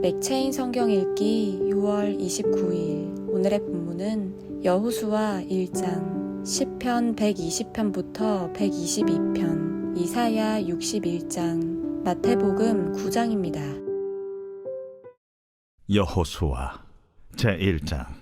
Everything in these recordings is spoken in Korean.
맥체인 성경 읽기 6월 29일 오늘의 본문은 여호수아 1장 10편 120편부터 122편 이사야 61장 마태복음 9장입니다. 여호수아 제1장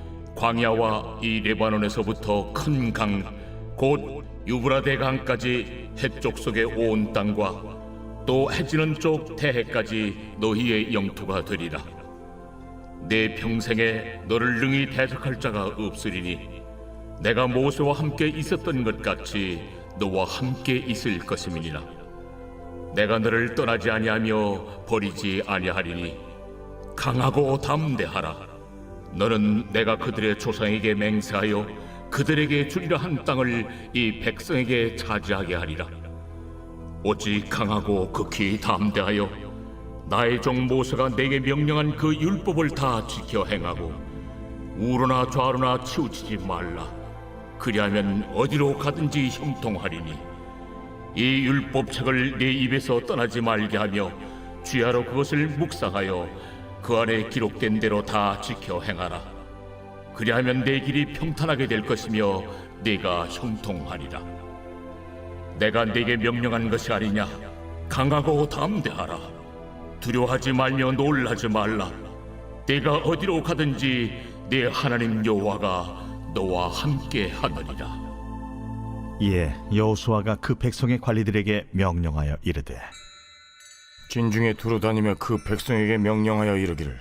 광야와 이 레바논에서부터 큰 강 곧 유브라데 강까지 해쪽 속의 온 땅과 또 해지는 쪽 태해까지 너희의 영토가 되리라. 내 평생에 너를 능히 대적할 자가 없으리니 내가 모세와 함께 있었던 것 같이 너와 함께 있을 것임이니라. 내가 너를 떠나지 아니하며 버리지 아니하리니 강하고 담대하라. 너는 내가 그들의 조상에게 맹세하여 그들에게 주리라 한 땅을 이 백성에게 차지하게 하리라. 오직 강하고 극히 담대하여 나의 종 모세가 내게 명령한 그 율법을 다 지켜 행하고 우로나 좌로나 치우치지 말라 그리하면 어디로 가든지 형통하리니 이 율법책을 내 입에서 떠나지 말게 하며 주야로 그것을 묵상하여 그 안에 기록된 대로 다 지켜 행하라. 그리하면 내 길이 평탄하게 될 것이며 내가 형통하리라. 내가 네게 명령한 것이 아니냐? 강하고 담대하라. 두려워하지 말며 놀라지 말라. 내가 어디로 가든지 내 하나님 여호와가 너와 함께 하느니라. 이에 여호수아가 그 백성의 관리들에게 명령하여 이르되 진중에 두루 다니며 그 백성에게 명령하여 이르기를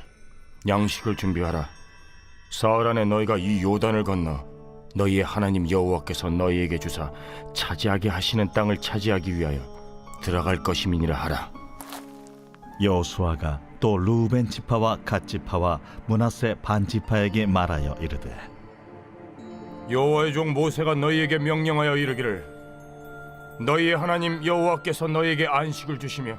양식을 준비하라. 사흘 안에 너희가 이 요단을 건너 너희의 하나님 여호와께서 너희에게 주사 차지하게 하시는 땅을 차지하기 위하여 들어갈 것임이니라 하라. 여호수아가 또 루벤 지파와 갓 지파와 문하세 반 지파에게 말하여 이르되 여호와의 종 모세가 너희에게 명령하여 이르기를 너희의 하나님 여호와께서 너희에게 안식을 주시며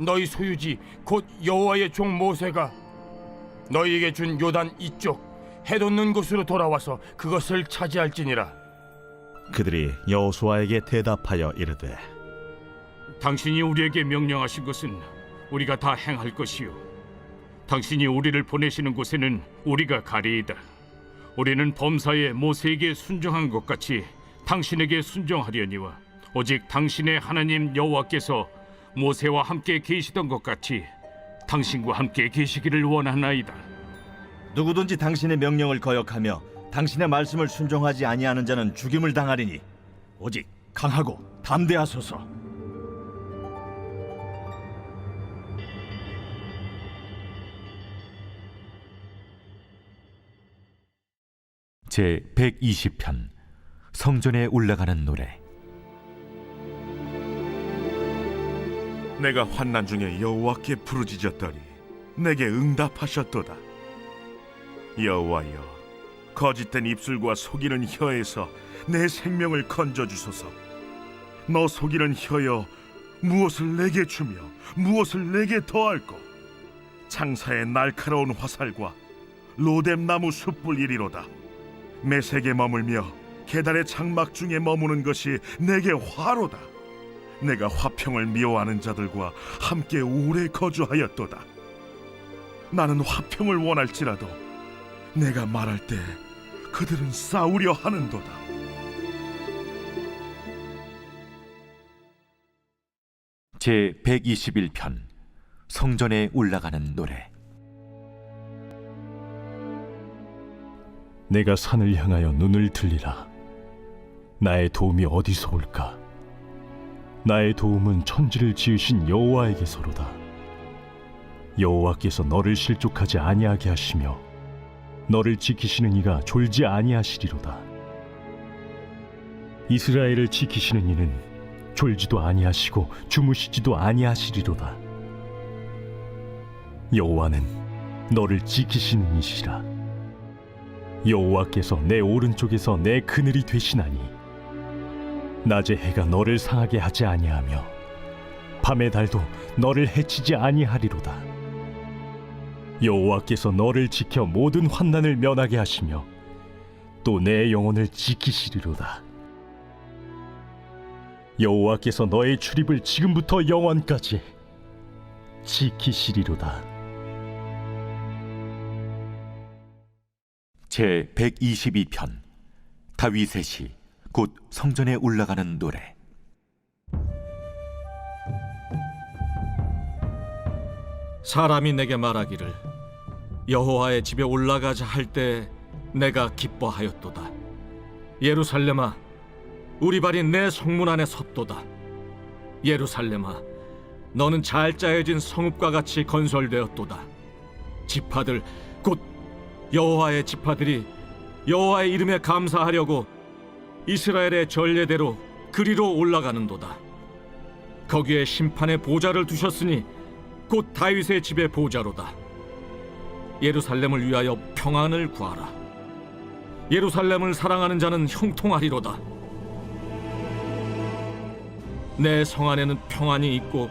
너희 소유지 곧 여호와의 종 모세가 너희에게 준 요단 이쪽 해돋는 곳으로 돌아와서 그것을 차지할지니라. 그들이 여호수아에게 대답하여 이르되 당신이 우리에게 명령하신 것은 우리가 다 행할 것이요. 당신이 우리를 보내시는 곳에는 우리가 가리이다. 우리는 범사에 모세에게 순종한 것 같이 당신에게 순종하려니와 오직 당신의 하나님 여호와께서 모세와 함께 계시던 것 같이 당신과 함께 계시기를 원하나이다. 누구든지 당신의 명령을 거역하며 당신의 말씀을 순종하지 아니하는 자는 죽임을 당하리니 오직 강하고 담대하소서. 제 120편 성전에 올라가는 노래 내가 환난 중에 여호와께 부르짖었더니 내게 응답하셨도다. 여호와여, 거짓된 입술과 속이는 혀에서 내 생명을 건져 주소서. 너 속이는 혀여, 무엇을 내게 주며 무엇을 내게 더할꼬? 창사의 날카로운 화살과 로뎀 나무 숯불 이리로다. 매색에 머물며 계달의 장막 중에 머무는 것이 내게 화로다. 내가 화평을 미워하는 자들과 함께 오래 거주하였도다. 나는 화평을 원할지라도 내가 말할 때 그들은 싸우려 하는도다. 제 121편 성전에 올라가는 노래 내가 산을 향하여 눈을 들리라. 나의 도움이 어디서 올까? 나의 도움은 천지를 지으신 여호와에게서로다. 여호와께서 너를 실족하지 아니하게 하시며 너를 지키시는 이가 졸지 아니하시리로다. 이스라엘을 지키시는 이는 졸지도 아니하시고 주무시지도 아니하시리로다. 여호와는 너를 지키시는 이시라. 여호와께서 내 오른쪽에서 내 그늘이 되시나니 낮의 해가 너를 상하게 하지 아니하며 밤의 달도 너를 해치지 아니하리로다. 여호와께서 너를 지켜 모든 환난을 면하게 하시며 또 내 영혼을 지키시리로다. 여호와께서 너의 출입을 지금부터 영원까지 지키시리로다. 제 122편 다윗의 시 곧 성전에 올라가는 노래 사람이 내게 말하기를 여호와의 집에 올라가자 할 때 내가 기뻐하였도다. 예루살렘아, 우리 발이 내 성문 안에 섰도다. 예루살렘아, 너는 잘 짜여진 성읍과 같이 건설되었도다. 지파들 곧 여호와의 지파들이 여호와의 이름에 감사하려고 이스라엘의 전례대로 그리로 올라가는도다. 거기에 심판의 보좌를 두셨으니 곧 다윗의 집의 보좌로다. 예루살렘을 위하여 평안을 구하라. 예루살렘을 사랑하는 자는 형통하리로다. 내 성 안에는 평안이 있고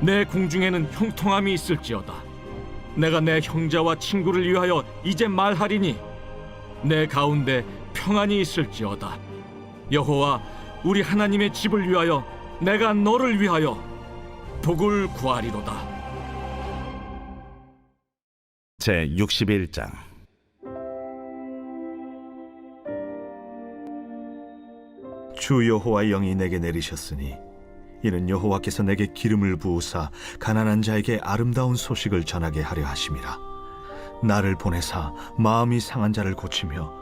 내 궁중에는 형통함이 있을지어다. 내가 내 형제와 친구를 위하여 이제 말하리니 내 가운데 평안이 있을지어다. 여호와 우리 하나님의 집을 위하여 내가 너를 위하여 복을 구하리로다. 제 61장 주 여호와의 영이 내게 내리셨으니 이는 여호와께서 내게 기름을 부으사 가난한 자에게 아름다운 소식을 전하게 하려 하심이라 나를 보내사 마음이 상한 자를 고치며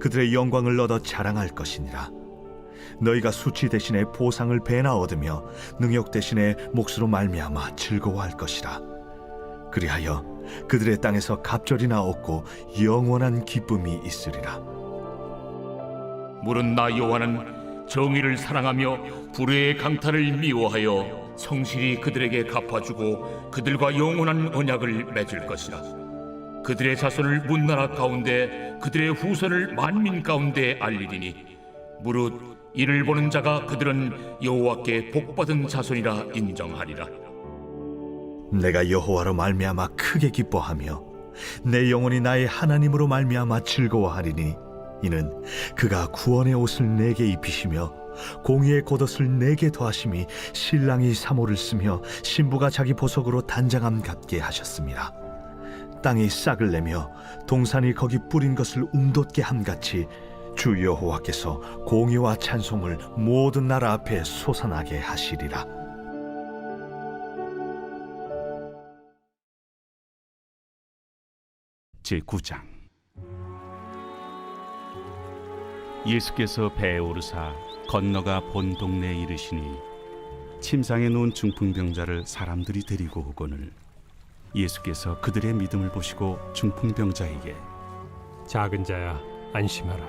그들의 영광을 얻어 자랑할 것이니라 너희가 수치 대신에 보상을 배나 얻으며 능욕 대신에 몫으로 말미암아 즐거워할 것이라 그리하여 그들의 땅에서 갑절이나 얻고 영원한 기쁨이 있으리라. 물은 나 여호와는 정의를 사랑하며 불의의 강탈을 미워하여 성실히 그들에게 갚아주고 그들과 영원한 언약을 맺을 것이라. 그들의 자손을 문나라 가운데 그들의 후손을 만민 가운데 알리리니 무릇 이를 보는 자가 그들은 여호와께 복받은 자손이라 인정하리라. 내가 여호와로 말미암아 크게 기뻐하며 내 영혼이 나의 하나님으로 말미암아 즐거워하리니 이는 그가 구원의 옷을 내게 입히시며 공의의 겉옷을 내게 더하심이 신랑이 사모를 쓰며 신부가 자기 보석으로 단장함 같게 하셨습니다. 땅이 싹을 내며 동산이 거기 뿌린 것을 움돋게 함같이 주 여호와께서 공의와 찬송을 모든 나라 앞에 솟아나게 하시리라. 제9장 예수께서 배에 오르사 건너가 본 동네에 이르시니 침상에 누운 중풍병자를 사람들이 데리고 오거늘 예수께서 그들의 믿음을 보시고 중풍병자에게 작은 자야 안심하라.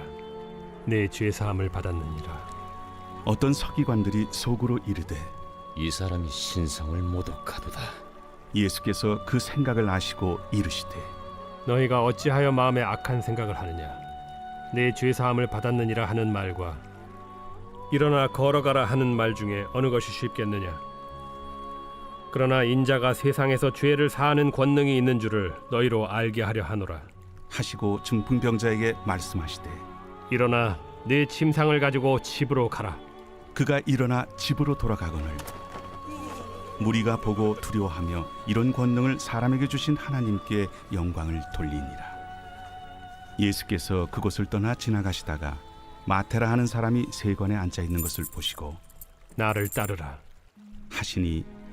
내 죄 사함을 받았느니라. 어떤 서기관들이 속으로 이르되 이 사람이 신성을 모독하도다. 예수께서 그 생각을 아시고 이르시되 너희가 어찌하여 마음에 악한 생각을 하느냐? 내 죄 사함을 받았느니라 하는 말과 일어나 걸어가라 하는 말 중에 어느 것이 쉽겠느냐 그러나 인자가 세상에서 죄를 사하는 권능이 있는 줄을 너희로 알게 하려 하노라. 하시고 중풍병자에게 말씀하시되 일어나 네 침상을 가지고 집으로 가라. 그가 일어나 집으로 돌아가거늘 무리가 보고 두려워하며 이런 권능을 사람에게 주신 하나님께 영광을 돌리니라. 예수께서 그곳을 떠나 지나가시다가 마테라 하는 사람이 세관에 앉아 있는 것을 보시고 나를 따르라. 하시니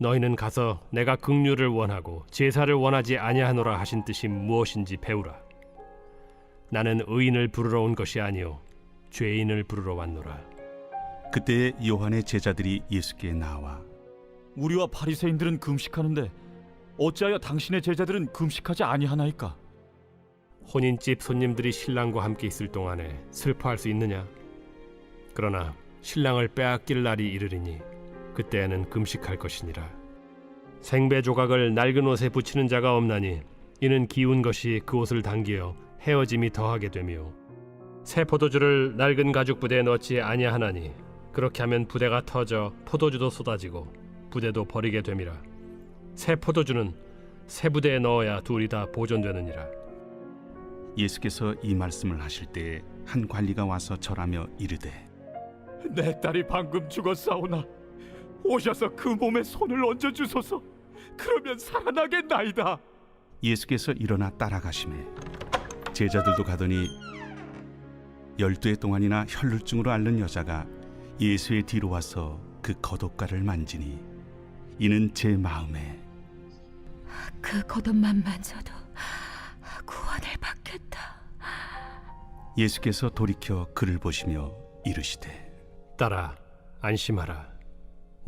너희는 가서 내가 긍휼을 원하고 제사를 원하지 아니하노라 하신 뜻이 무엇인지 배우라. 나는 의인을 부르러 온 것이 아니요 죄인을 부르러 왔노라. 그때에 요한의 제자들이 예수께 나와 우리와 바리새인들은 금식하는데 어찌하여 당신의 제자들은 금식하지 아니하나이까? 혼인집 손님들이 신랑과 함께 있을 동안에 슬퍼할 수 있느냐? 그러나 신랑을 빼앗길 날이 이르리니 그때에는 금식할 것이니라. 생배 조각을 낡은 옷에 붙이는 자가 없나니 이는 기운 것이 그 옷을 당기어 헤어짐이 더하게 되며 새 포도주를 낡은 가죽 부대에 넣지 아니하나니 그렇게 하면 부대가 터져 포도주도 쏟아지고 부대도 버리게 됨이라. 새 포도주는 새 부대에 넣어야 둘이 다 보존되느니라. 예수께서 이 말씀을 하실 때에 한 관리가 와서 절하며 이르되 내 딸이 방금 죽었사오나 오셔서 그 몸에 손을 얹어 주소서. 그러면 살아나겠나이다. 예수께서 일어나 따라가심에 제자들도 가더니 열두 해 동안이나 혈루증으로 앓는 여자가 예수의 뒤로 와서 그 겉옷가를 만지니 이는 제 마음에 그 겉옷만 만져도 구원을 받겠다. 예수께서 돌이켜 그를 보시며 이르시되 딸아 안심하라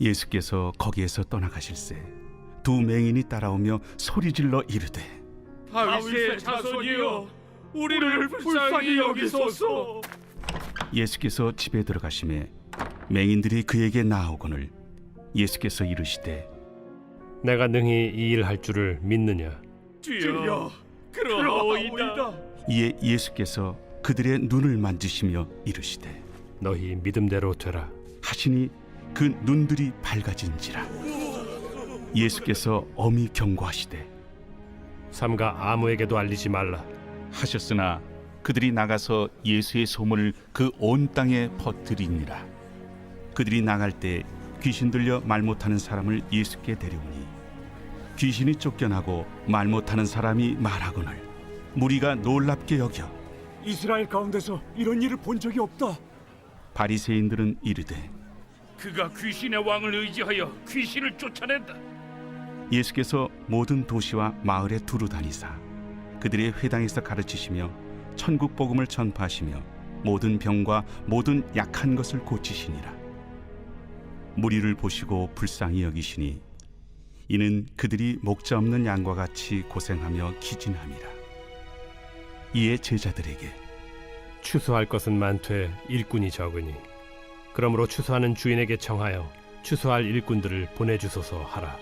예수께서 거기에서 떠나가실새 두 맹인이 따라오며 소리질러 이르되 다윗의 자손이여 우리를 불쌍히 여기소서. 예수께서 집에 들어가심에 맹인들이 그에게 나아오거늘 예수께서 이르시되 내가 능히 이 일 할 줄을 믿느냐 주여 그러하오이다. 이에 예수께서 그들의 눈을 만지시며 이르시되 너희 믿음대로 되라 하시니 그 눈들이 밝아진지라. 예수께서 엄히 경고하시되 삼가 아무에게도 알리지 말라. 하셨으나 그들이 나가서 예수의 소문을 그 온 땅에 퍼뜨리니라. 그들이 나갈 때 귀신 들려 말 못하는 사람을 예수께 데려오니 귀신이 쫓겨나고 말 못하는 사람이 말하거늘 무리가 놀랍게 여겨 이스라엘 가운데서 이런 일을 본 적이 없다. 바리새인들은 이르되 그가 귀신의 왕을 의지하여 귀신을 쫓아낸다. 예수께서 모든 도시와 마을에 두루 다니사 그들의 회당에서 가르치시며 천국 복음을 전파하시며 모든 병과 모든 약한 것을 고치시니라 무리를 보시고 불쌍히 여기시니 이는 그들이 목자 없는 양과 같이 고생하며 기진함이라 이에 제자들에게 추수할 것은 많되 일꾼이 적으니 그러므로 추수하는 주인에게 청하여 추수할 일꾼들을 보내주소서 하라